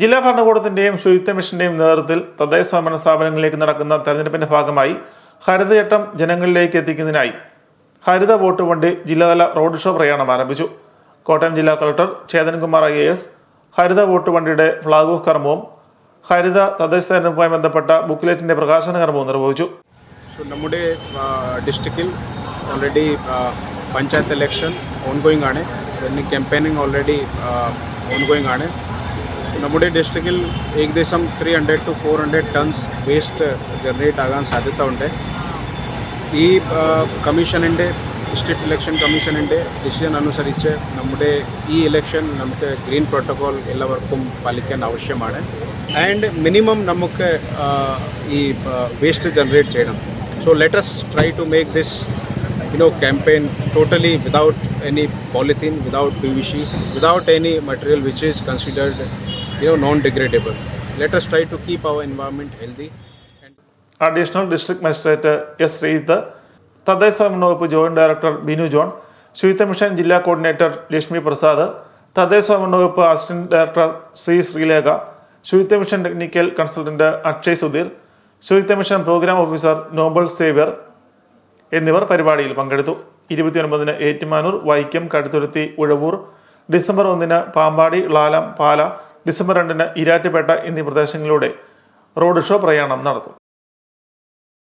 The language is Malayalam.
ജില്ലാ ഭരണകൂടത്തിന്റെയും ശുചിത്വ മിഷന്റെയും നേതൃത്വത്തിൽ തദ്ദേശ സ്വയംഭരണ സ്ഥാപനങ്ങളിലേക്ക് നടക്കുന്ന തെരഞ്ഞെടുപ്പിന്റെ ഭാഗമായി ഹരിതചട്ടം ജനങ്ങളിലേക്ക് എത്തിക്കുന്നതിനായി ഹരിത വോട്ട് വണ്ടി ജില്ലാതല റോഡ് ഷോ പ്രയാണം ആരംഭിച്ചു. കോട്ടയം ജില്ലാ collector Chethankumar I A S Haritha vote വണ്ടിയുടെ ഫ്ളാഗ് ഓഫ് കർമ്മവും ഹരിത തദ്ദേശ തെരഞ്ഞെടുപ്പുമായി ബന്ധപ്പെട്ട ബുക്ക്ലെറ്റിന്റെ പ്രകാശന കർമ്മവും നിർവഹിച്ചു. നമ്മുടെ ഡിസ്ട്രിക്റ്റിൽ ഓൾറെഡി പഞ്ചായത്ത് ഇലക്ഷൻ ഓൺഗോയിങ് ആണ്. ക്യാമ്പയിനിങ് ഓൾറെഡി ഓൺഗോയിങ് ആണ്. നമ്മുടെ ഡിസ്ട്രിക്റ്റിൽ ഏകദേശം three hundred to four hundred tons waste generate ആകാൻ സാധ്യത ഉണ്ട് ഈ കമ്മീഷനിന്റെ ഡിസ്ട്രിക്ട് ഇലക്ഷൻ കമ്മീഷനിന്റെ ഡിസിഷൻ അനുസരിച്ച് നമ്മുടെ ഈ ഇലക്ഷൻ നമുക്ക് ഗ്രീൻ പ്രോട്ടോകോൾ എല്ലാവർക്കും പാലിക്കാൻ ആവശ്യമാണ്. ആൻഡ് മിനിമം നമുക്ക് ഈ വേസ്റ്റ് ജനറേറ്റ് ചെയ്യണം. So let's try to make this you know campaign totally without any polythene without pvc without any material which is considered you know non degradable let us try to keep our environment healthy additional district magistrate S Sreejith തദ്ദേശ സ്വയംഭരണ വകുപ്പ് joint director Binu John Suchitwa mission ജില്ലാ കോർഡിനേറ്റർ ലക്ഷ്മി പ്രസാദ് തദ്ദേശ സ്വയംഭരണ വകുപ്പ് assistant director C Sreelekha Suchitwa mission technical consultant Akshay Sudheer Suchitwa mission programme officer Nobel Xavier എന്നിവർ പരിപാടിയിൽ പങ്കെടുത്തു. ഇരുപത്തിയൊൻപതിന് ഏറ്റുമാനൂർ വൈക്കം കടുത്തുരുത്തി ഉഴവൂർ ഡിസംബർ ഒന്നിന് പാമ്പാടി ളാലം പാല ഡിസംബർ രണ്ടിന് ഇരാറ്റുപേട്ട എന്നീ പ്രദേശങ്ങളിലൂടെ റോഡ് ഷോ പ്രയാണം നടത്തും.